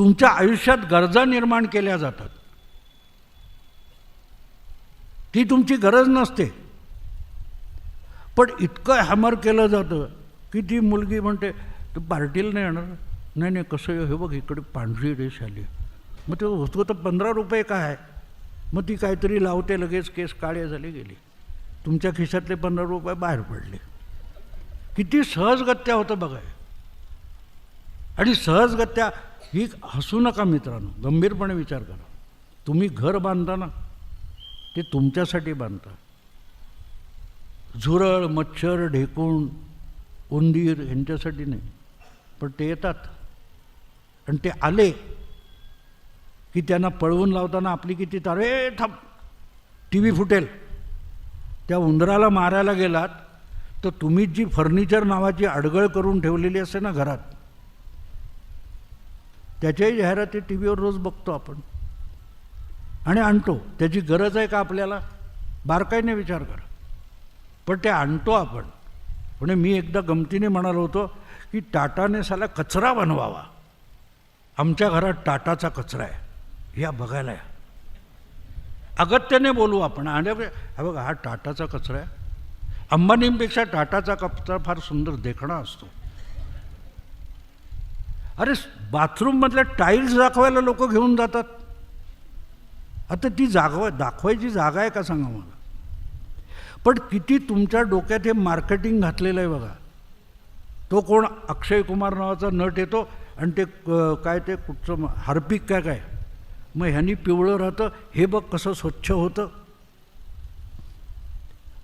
तुमच्या आयुष्यात गरजा निर्माण केल्या जातात. ती तुमची गरज नसते. पण इतकं हॅमर केलं जातं की ती मुलगी म्हणते तू पार्टीला नाही येणार? नाही नाही कसं आहे, हे बघ इकडे पांढरी रेष आली. मग ते होतो तर पंधरा रुपये काय आहे? मग ती काहीतरी लावते लगेच केस काळे झाले गेली. तुमच्या खिशातले पंधरा रुपये बाहेर पडले. किती सहजगत्या होतं बघाय आणि सहजगत्या ही हसू नका मित्रांनो गंभीरपणे विचार करा. तुम्ही घर बांधता ना ते तुमच्यासाठी बांधता. झुरळ मच्छर ढेकूण उंदीर यांच्यासाठी नाही पण ते येतात. आणि ते आले की त्यांना पळवून लावताना आपली किती तारे थांब टी व्ही फुटेल. त्या उंदराला मारायला गेलात तर तुम्ही जी फर्निचर नावाची अडगळ करून ठेवलेली असते ना घरात त्याच्याही जाहिराती टी व्हीवर रोज बघतो आपण. आणि आणतो. त्याची गरज आहे का आपल्याला? बारकाईने विचार करा. पण ते आणतो आपण. म्हणजे मी एकदा गमतीने म्हणालो होतो की टाटाने साला कचरा बनवावा. आमच्या घरात टाटाचा कचरा आहे. या बघायला या. अगत्याने बोलू आपण. आणि हा बघा हा टाटाचा कचरा आहे. अंबानींपेक्षा टाटाचा कचरा फार सुंदर देखणा असतो. अरे बाथरूममधल्या टाईल्स दाखवायला लोक घेऊन जातात. आता ती जागवा दाखवायची जागा आहे का सांगा मला? पण किती तुमच्या डोक्यात हे मार्केटिंग घातलेलं आहे बघा. तो कोण? अक्षय कुमार नावाचा नट येतो आणि ते काय ते कुठचं हार्पिक काय काय? मग ह्यांनी पिवळं राहतं. हे बघ कसं स्वच्छ होतं.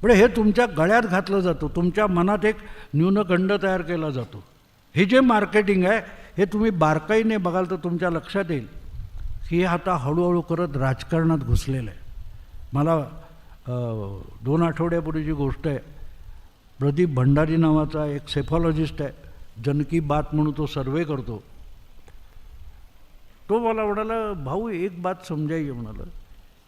पण हे तुमच्या गळ्यात घातलं जातं. तुमच्या मनात एक न्यूनगंड तयार केला जातो. हे जे मार्केटिंग आहे हे तुम्ही बारकाईने बघाल तर तुमच्या लक्षात येईल. की हे आता हळूहळू करत राजकारणात घुसलेलं आहे. मला दोन आठवड्यापूर्वीची गोष्ट आहे. प्रदीप भंडारी नावाचा एक सेफॉलॉजिस्ट आहे. जनकी बात म्हणून तो सर्वे करतो. तो मला म्हणाला भाऊ एक बात समजाइए म्हणाला.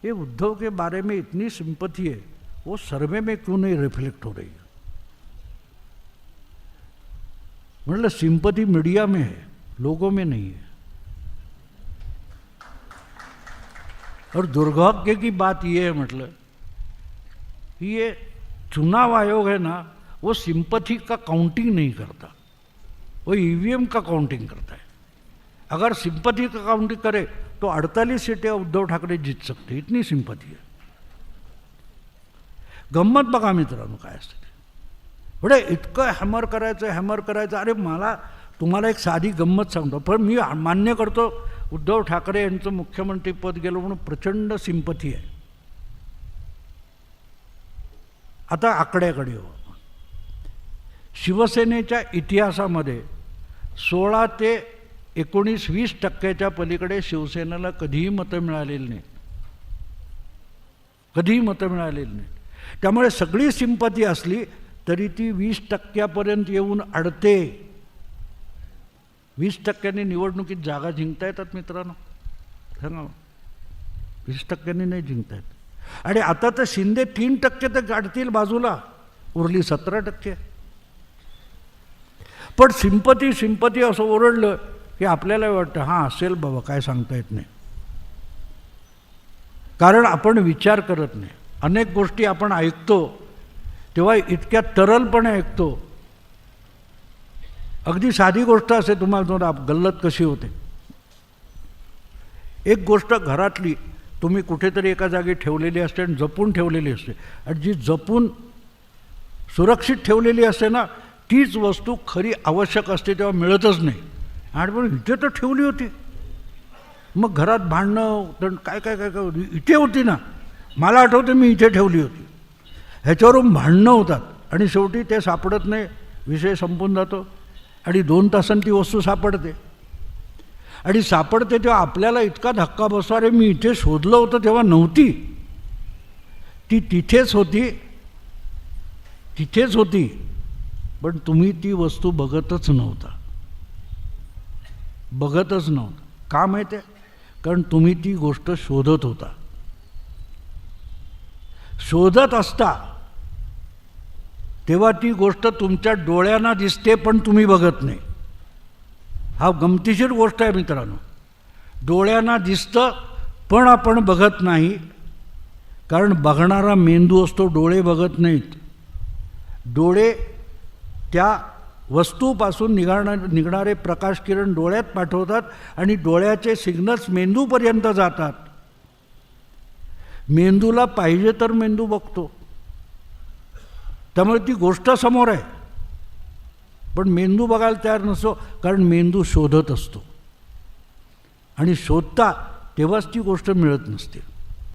ये उद्धव के बारे में इतनी सिंपथी है वो सर्वे में क्यों नहीं रिफ्लेक्ट हो रही है? मतलब सिंपथी मीडिया में है, लोगों में नहीं है। और दुर्भाग्य की बात यह है मतलब ये चुनाव आयोग है ना, वो सिंपथी का काउंटिंग नहीं करता। वो ईवीएम का काउंटिंग करता है। अगर सिंपथी का काउंटिंग करे तो 48 सीटें उद्धव ठाकरे जीत सकते इतनी सिंपथी है। गंमत बघा मित्रांनो, काय असते ते. म्हणजे इतकं हॅमर करायचं हॅमर करायचं. अरे मला तुम्हाला एक साधी गंमत सांगतो. पण मी मान्य करतो उद्धव ठाकरे यांचं मुख्यमंत्रीपद गेलं म्हणून प्रचंड सिंपथी आहे. आता आकड्याकडे हो. शिवसेनेच्या इतिहासामध्ये सोळा ते एकोणीस वीस टक्क्याच्या पलीकडे शिवसेनेला कधीही मतं मिळालेली नाही कधीही मतं मिळालेली नाही त्यामुळे सगळी सिंपती असली तरी ती वीस टक्क्यापर्यंत येऊन अडते. वीस टक्क्यांनी निवडणुकीत जागा जिंकता येतात मित्रांनो. सांगा वीस टक्क्यांनी नाही जिंकता येत. आणि आता तर शिंदे तीन टक्के तर काढतील बाजूला. उरली सतरा टक्के. पण सिंपती सिंपती असं ओरडलं की आपल्याला वाटतं हां असेल बाबा काय सांगता येत नाही. कारण आपण विचार करत नाही. अनेक गोष्टी आपण ऐकतो. तेव्हा इतक्या तरलपणे ऐकतो. अगदी साधी गोष्ट असे तुम्हाला दोन गल्लत कशी होते? एक गोष्ट घरातली तुम्ही कुठेतरी एका जागी ठेवलेली असते आणि जपून ठेवलेली असते. आणि जी जपून सुरक्षित ठेवलेली असते ना तीच वस्तू खरी आवश्यक असते तेव्हा मिळतच नाही. आणि पण इथे तर ठेवली होती. मग घरात भांडणं तर काय काय काय काय इथे होती ना. मला आठवतं मी इथे ठेवली होती. ह्याच्यावरून भांडणं होतात. आणि शेवटी ते सापडत नाही. विषय संपून जातो. आणि दोन तासांनी ती वस्तू सापडते. आणि सापडते तेव्हा आपल्याला इतका धक्का बसतो अरे मी इथे शोधलं होतं तेव्हा नव्हती. ती तिथेच होती. तिथेच होती. पण तुम्ही ती वस्तू बघतच नव्हता. बघतच नव्हता. का माहिती आहे कारण तुम्ही ती गोष्ट शोधत होता. शोधत असता. तेव्हा ती गोष्ट तुमच्या डोळ्यांना दिसते पण तुम्ही बघत नाही. हा गमतीशीर गोष्ट आहे मित्रांनो. डोळ्यांना दिसतं पण आपण बघत नाही. कारण बघणारा मेंदू असतो डोळे बघत नाहीत. डोळे त्या वस्तूपासून निघाणार निघणारे प्रकाश किरण डोळ्यात पाठवतात आणि डोळ्याचे सिग्नल्स मेंदूपर्यंत जातात. मेंदूला पाहिजे तर मेंदू बघतो. त्यामुळे ती गोष्ट समोर आहे. पण मेंदू बघायला तयार नसतो कारण मेंदू शोधत असतो. आणि शोधता तेव्हाच ती गोष्ट मिळत नसते.